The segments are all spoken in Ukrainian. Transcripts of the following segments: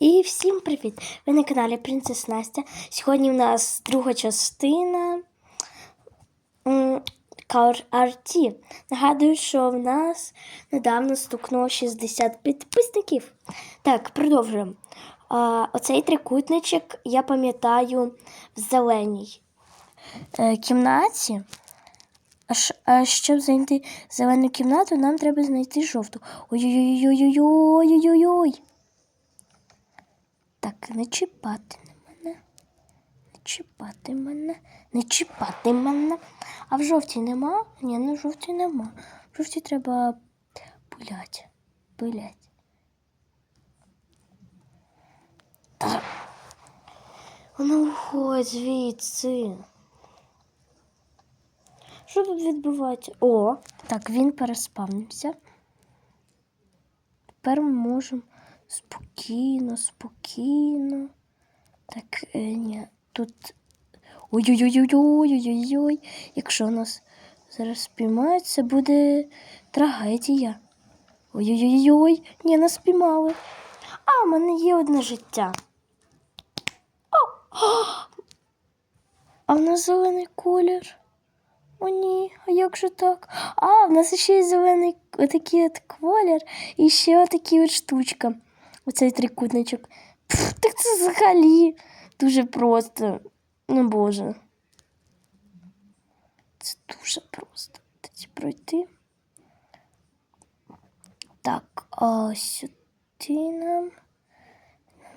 І всім привіт! Ви на каналі Принцес Настя. Сьогодні в нас друга частина Car RT. Нагадую, що в нас недавно стукнуло 60 підписників. Так, продовжуємо. А, оцей трикутничок я пам'ятаю в зеленій е, кімнаті. А, щоб знайти зелену кімнату, нам треба знайти жовту. Ой-ой-ой-ой-ой-ой-ой-ой. Так, не чіпати мене. Не чіпати мене. Не чіпати мене. А в жовтій нема? Ні, ну в жовтій нема. В жовтій треба пилять. Пилять. Та. Воно уходь звідси. Що тут відбувається? О, так, він переспавнився. Тепер ми можемо спокійно, спокійно. Так, е, ні, тут. Ой-ой-ой-ой-ой-ой-ой. Якщо нас зараз спіймають, це буде трагедія. Ой-ой-ой-ой, ні, нас спіймали. А, в мене є одне життя. О! А в нас зелений колір. О, ні, а як же так? А, в нас ще є зелений отакий от колір і ще отакі от штучка. Оцей трикутничок. Пф, так це взагалі дуже просто. Ну боже. Це дуже просто. Тоді пройти. Так, а сюди нам.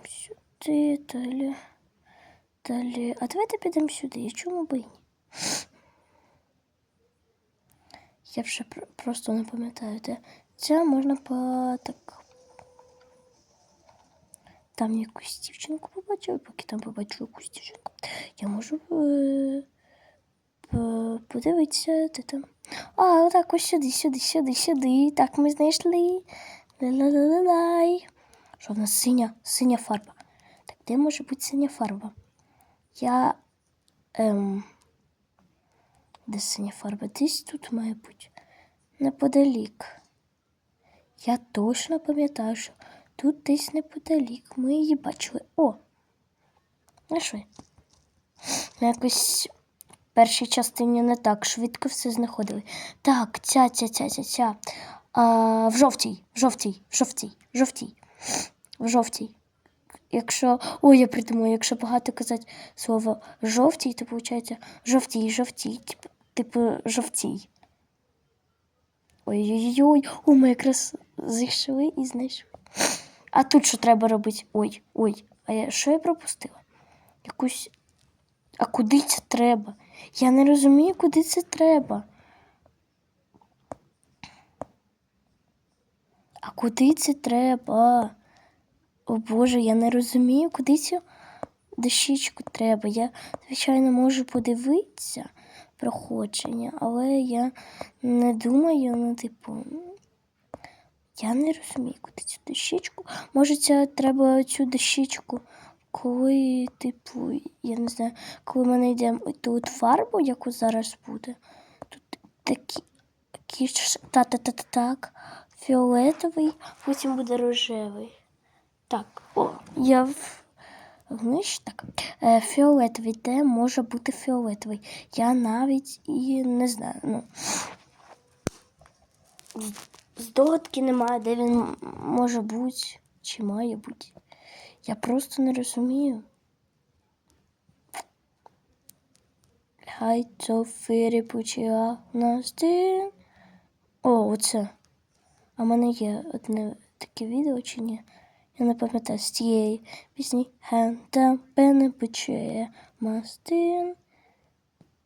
Сюди, далі. Далі. А давайте підемо сюди. Чому би ні? Я вже просто не пам'ятаю, де це можна по так. Там якусь дівчинку побачив, поки там побачу якусь дівчинку. Я можу е- подивитися, де там. А, отак ось сюди, сюди, сюди, сюди. Так ми знайшли. Ла-ла-ла-ла-лай. Що в нас синя, синя фарба. Так, де може бути синя фарба? Я. Ем, де синя фарба? Десь тут має бути. Неподалік. Я точно пам'ятаю, що тут десь неподалік. Ми її бачили. О! Знайшли. Якось в першій частині не так швидко все знаходили. Так, ця, ця, ця, ця, ця. А, в жовтій, в жовтій, в жовтій, в жовтій, в жовтій. Якщо. Ой, я придумаю, якщо багато казати слово жовтій, то виходить жовтій, жовтій, типу, типу жовтій. Ой-ой-ой, о, ми якраз зайшли і знайшли. А тут що треба робити? Ой, ой, а я що я пропустила? Якусь. А куди це треба? Я не розумію, куди це треба. А куди це треба? О Боже, я не розумію, куди цю дощечку треба. Я, звичайно, можу подивитися проходження, але я не думаю, ну, типу, я не розумію, куди цю дощечку. Може, це треба цю дощечку, коли, типу, я не знаю, коли ми знайдемо тут фарбу, яку зараз буде. Тут такі, такі та-та-та-та-так, фіолетовий, потім буде рожевий. Так, о, я в... Знаєш, так, е, фіолетовий, де може бути фіолетовий? Я навіть і не знаю. Ну, здогадки немає, де він може бути чи має бути. Я просто не розумію. Хай то фирі почала насти. О, оце. А в мене є одне таке відео чи ні? Я не пам'ятаю з тієї пісні Хента пене пече мастин.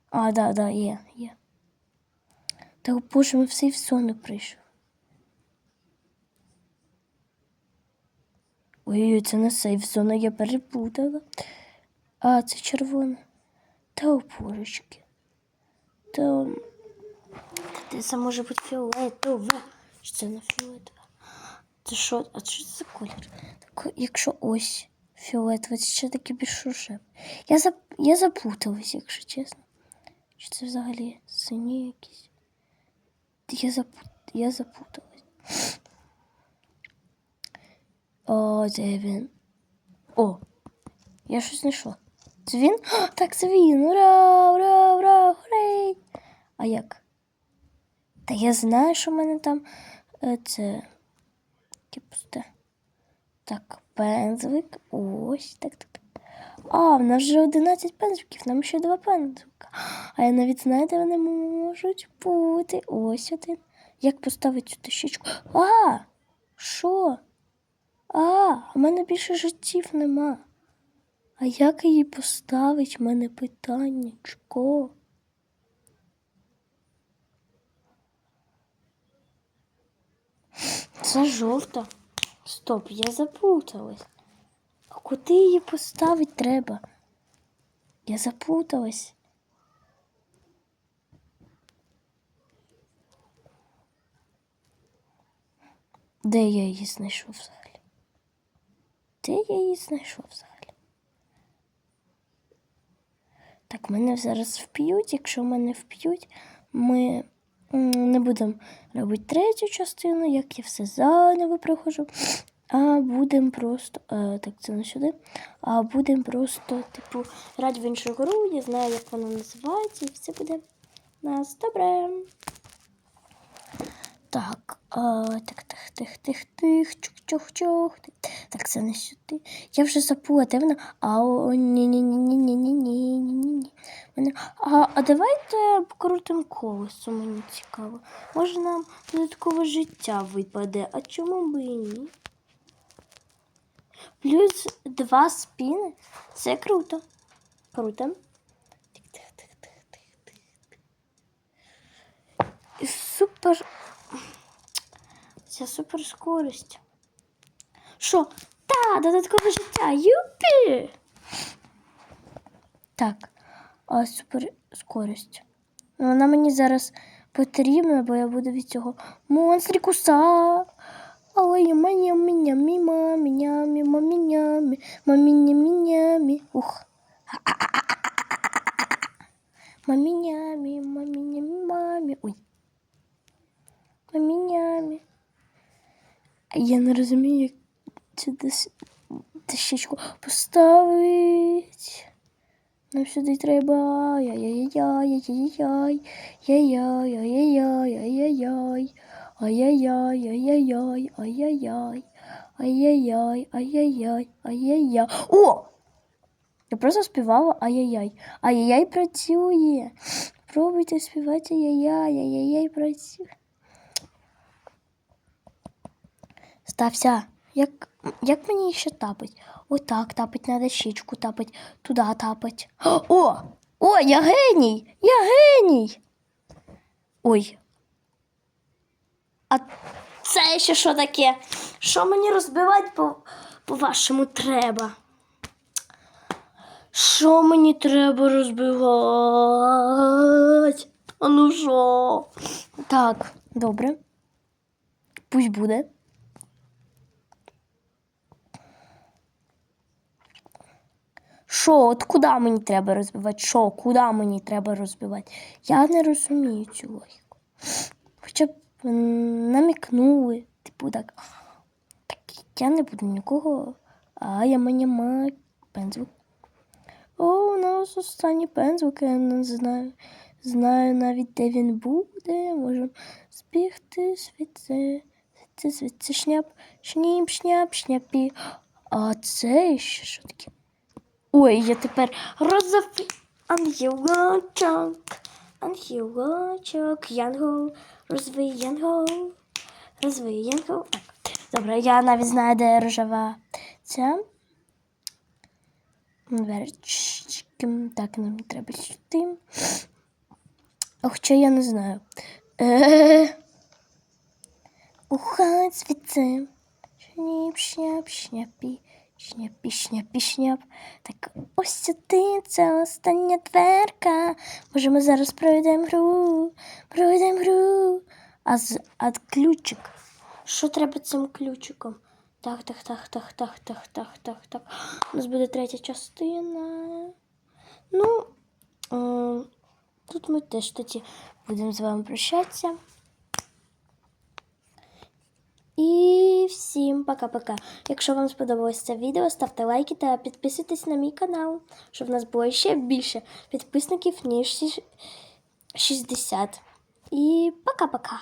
А, да, да, є, є. Та боже, ми все в сон прийшов. Ой, це не сейф зона, я переплутала. А, це червона. Та опорочки. Та. Це може бути фіолетова? Чи це не фіолетова? Це що? А що це за колір? Так, якщо ось фіолетовий, це ще таки більш рожевий. Я, зап... я заплуталась, якщо чесно. Чи це взагалі сині якісь? Я, запут... я заплуталась. О, де він? О! Я щось знайшла. Це він? О, так, це він! Ура! Ура! Ура! Хурей! А як? Та я знаю, що в мене там е, це. Пусте. Так, пензлик. Ось, так, так, так. А, в нас вже 11 пензликів, нам ще два пензлика. А я навіть знаю, де вони можуть бути. Ось один. Як поставити цю тищечку? А! Що? А, у мене більше життів нема. А як її поставить? В мене питаннячко. Це жовта. Стоп, я запуталась. А куди її поставити треба? Я запуталась. Де я її знайшов взагалі? Де я її знайшов взагалі? Так, мене зараз вп'ють. Якщо мене вп'ють, ми не будемо робити третю частину, як я все заново проходжу. А будемо просто. е, так, це не сюди. А будемо просто, типу, грати в іншу гру. Я знаю, як вона називається, і все буде у нас добре. Так, а, так, так, тих, тих, тих, чух, чух, чух. Так, це не сюди. Я вже забула, де вона. А, о, ні, ні, ні, ні, ні, ні, ні, ні, ні, ні. А, а давайте покрутимо колесо, мені цікаво. Може нам додаткове життя випаде, а чому б і ні? Плюс два спіни. Це круто. Круто. Тих, тих, тих, тих, тих, тих, тих. Супер. Це супер скорість. Що? Та, додаткове життя. Юпі! Так, а супер скорість. Ну, Вона мені зараз потрібна, бо я буду від цього монстрикуса. Я маня меня міма, меня міма меня маміня мінямі. Ух. Мамінями, маміня мамі. Ой. Мамінями. Я не розумію, як десь дощечку поставить. Нам сюди треба. Ай-яй-яй-яй-яй-яй-яй. Яй-яй-яй-яй-яй-яй. Ай-яй-яй-яй-яй. Ай-яй-яй. Ай-яй-яй. Ай-яй-яй. Ай-яй-яй. О! Я просто співала ай-яй-яй. Ай-яй-яй працює. Пробуйте співати ай-яй-яй. Ай-яй-яй працює. Стався. Як, як мені ще тапить? Отак тапить, на щічку тапить, туди тапить. О! О, я геній! Я геній! Ой. А це ще що таке? Що мені розбивати по, по-вашому треба? Що мені треба розбивати? А ну що? Так, добре. Пусть буде. Що, от куди мені треба розбивати? Що, куди мені треба розбивати? Я не розумію цю логіку. Хоча б намікнули, типу так. Так я не буду нікого. А я мені маю пензлик. О, у нас останній пензлик, я не знаю. Знаю навіть, де він буде. Можемо збігти звідси, звідси, звідси, шняп, шніп, шняп, шняпі. А це ще що таке? Ой, я тепер розовий ангелочок, ангелочок, янгол, розовий янгол, розовий янгол. Так, добре, я навіть знаю, де рожева ця. Так, нам треба сюди. Хоча я не знаю. Е, Уходь звідси. Шніп, шняп, шняпі, шняпі, шняпі, шняп. Так, ось сюди, це остання дверка. Може, ми зараз пройдемо гру, пройдемо гру. А, з, а ключик? Що треба цим ключиком? Так, так, так, так, так, так, так, так, так. У нас буде третя частина. Ну, е, тут ми теж тоді будемо з вами прощатися. І всім пока-пока. Якщо вам сподобалось це відео, ставте лайки та підписуйтесь на мій канал, щоб в нас було ще більше підписників, ніж 60. І пока-пока.